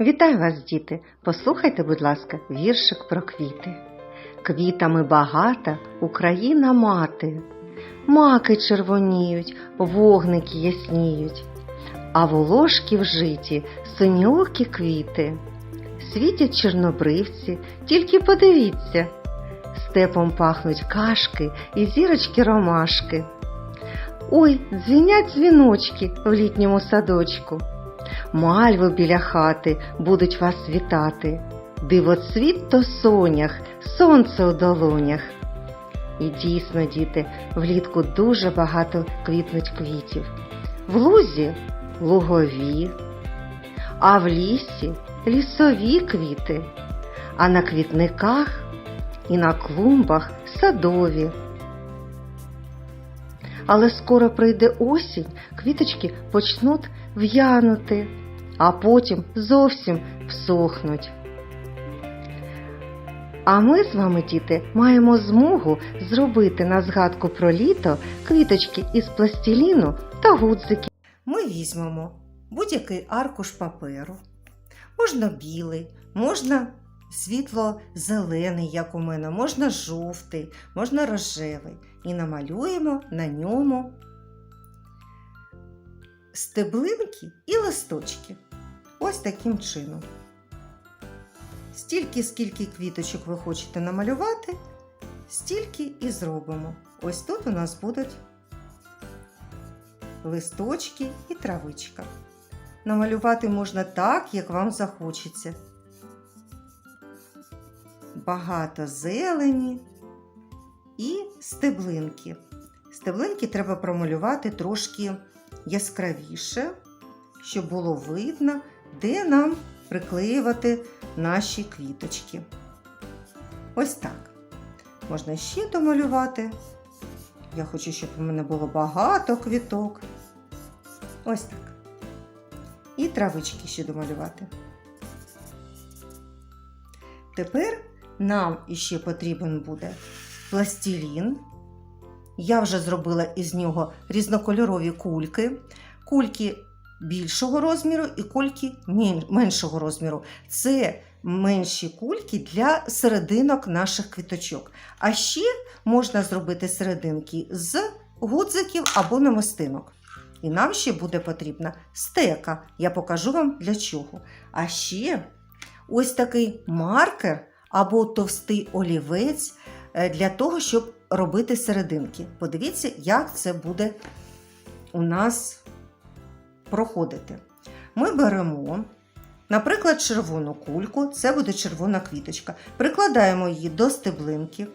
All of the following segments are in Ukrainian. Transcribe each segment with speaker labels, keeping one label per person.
Speaker 1: Вітаю вас, діти! Послухайте, будь ласка, віршик про квіти. Квітами багата Україна мати. Маки червоніють, вогники ясніють, а волошки в житі синьокі квіти. Світять чорнобривці, тільки подивіться. Степом пахнуть кашки і зірочки ромашки. Ой, дзвінять дзвіночки в літньому садочку. Мальви біля хати будуть вас вітати. Дивоцвіт то сонях, сонце у долонях. І дійсно, діти, влітку дуже багато квітнуть квітів. В лузі лугові, а в лісі лісові квіти, а на квітниках і на клумбах садові. Але скоро прийде осінь, квіточки почнуть в'янути, а потім зовсім всохнуть. А ми з вами, діти, маємо змогу зробити на згадку про літо квіточки із пластиліну та гудзики. Ми візьмемо будь-який аркуш паперу, можна білий, можна світло-зелений, як у мене, можна жовтий, можна рожевий. І намалюємо на ньому стеблинки і листочки. Ось таким чином. Стільки, скільки квіточок ви хочете намалювати, стільки і зробимо. Ось тут у нас будуть листочки і травичка. Намалювати можна так, як вам захочеться. Багато зелені і стеблинки. Стеблинки треба промалювати трошки яскравіше, щоб було видно, де нам приклеювати наші квіточки. Ось так. Можна ще домалювати. Я хочу, щоб у мене було багато квіток. Ось так. І травички ще домалювати. Тепер нам іще потрібен буде пластилін. Я вже зробила із нього різнокольорові кульки. Кульки більшого розміру і кульки меншого розміру. Це менші кульки для серединок наших квіточок. А ще можна зробити серединки з гудзиків або намистинок. І нам ще буде потрібна стека. Я покажу вам для чого. А ще ось такий маркер або товстий олівець е, для того, щоб робити серединки. Подивіться, як це буде у нас проходити. Ми беремо, наприклад, червону кульку, це буде червона квіточка. Прикладаємо її до стеблинки.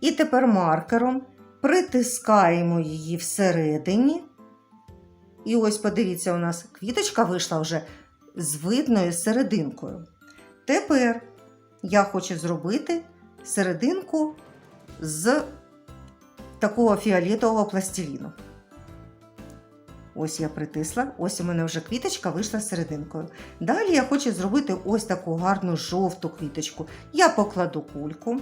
Speaker 1: І тепер маркером притискаємо її всередині. І ось, подивіться, у нас квіточка вийшла вже з видною серединкою. Тепер я хочу зробити серединку з такого фіолетового пластиліну. Ось я притисла, ось у мене вже квіточка вийшла серединкою. Далі я хочу зробити ось таку гарну жовту квіточку. Я покладу кульку,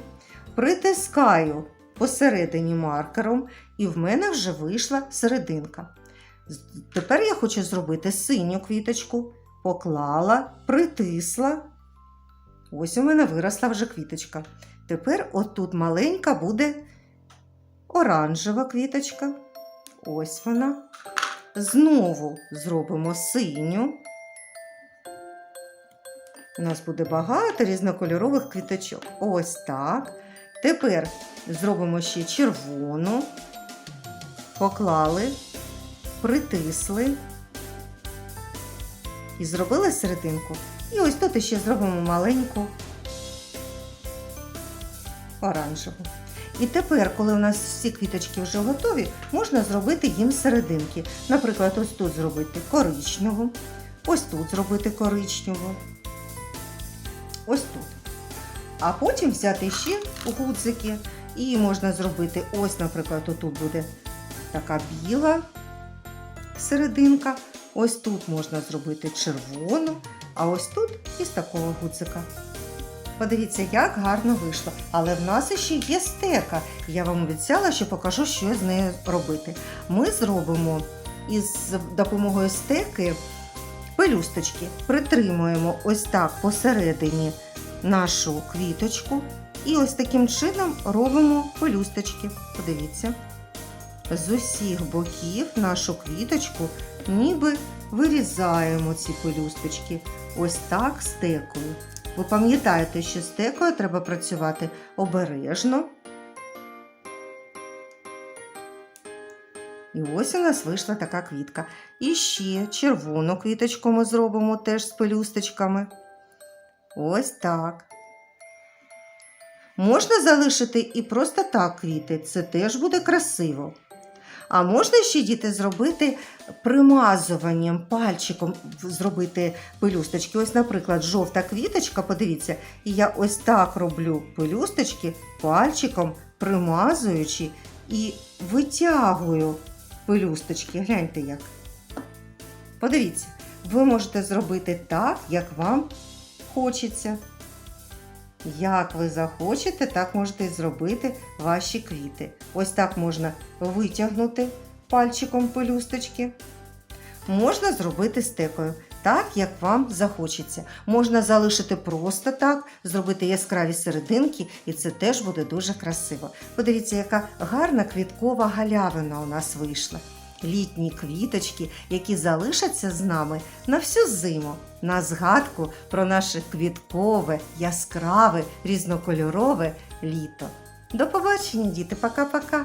Speaker 1: притискаю посередині маркером, і в мене вже вийшла серединка. Тепер я хочу зробити синю квіточку, поклала, притисла. Ось у мене виросла вже квіточка. Тепер отут маленька буде оранжева квіточка. Ось вона. Знову зробимо синю. У нас буде багато різнокольорових квіточок. Ось так. Тепер зробимо ще червону, поклали, притисли і зробили серединку. І ось тут ще зробимо маленьку оранжеву. І тепер, коли у нас всі квіточки вже готові, можна зробити їм серединки. Наприклад, ось тут зробити коричневу, ось тут зробити коричневу, ось тут. А потім взяти ще гудзики і можна зробити ось, наприклад, отут буде така біла серединка. Ось тут можна зробити червону, а ось тут із такого гудзика. Подивіться, як гарно вийшло. Але в нас ще є стека. Я вам обіцяла, що покажу, що з нею робити. Ми зробимо із допомогою стеки пелюсточки притримуємо ось так посередині нашу квіточку і ось таким чином робимо пелюсточки. Подивіться. З усіх боків нашу квіточку ніби вирізаємо ці пелюсточки. Ось так стекою. Ви пам'ятаєте, що стекою треба працювати обережно. І ось у нас вийшла така квітка. І ще червону квіточку ми зробимо теж з пелюсточками. Ось так. Можна залишити і просто так квіти, це теж буде красиво. А можна ще діти зробити примазуванням пальчиком зробити пелюсточки. Ось, наприклад, жовта квіточка, подивіться, і я ось так роблю пелюсточки пальчиком, примазуючи і витягую пелюсточки. Гляньте як. Подивіться, ви можете зробити так, як вам хочеться. Як ви захочете, так можете зробити ваші квіти. Ось так можна витягнути пальчиком пелюсточки. Можна зробити стекою, так, як вам захочеться. Можна залишити просто так, зробити яскраві серединки, і це теж буде дуже красиво. Подивіться, яка гарна квіткова галявина у нас вийшла. Літні квіточки, які залишаться з нами на всю зиму, на згадку про наше квіткове, яскраве, різнокольорове літо. До побачення, діти, пока-пока!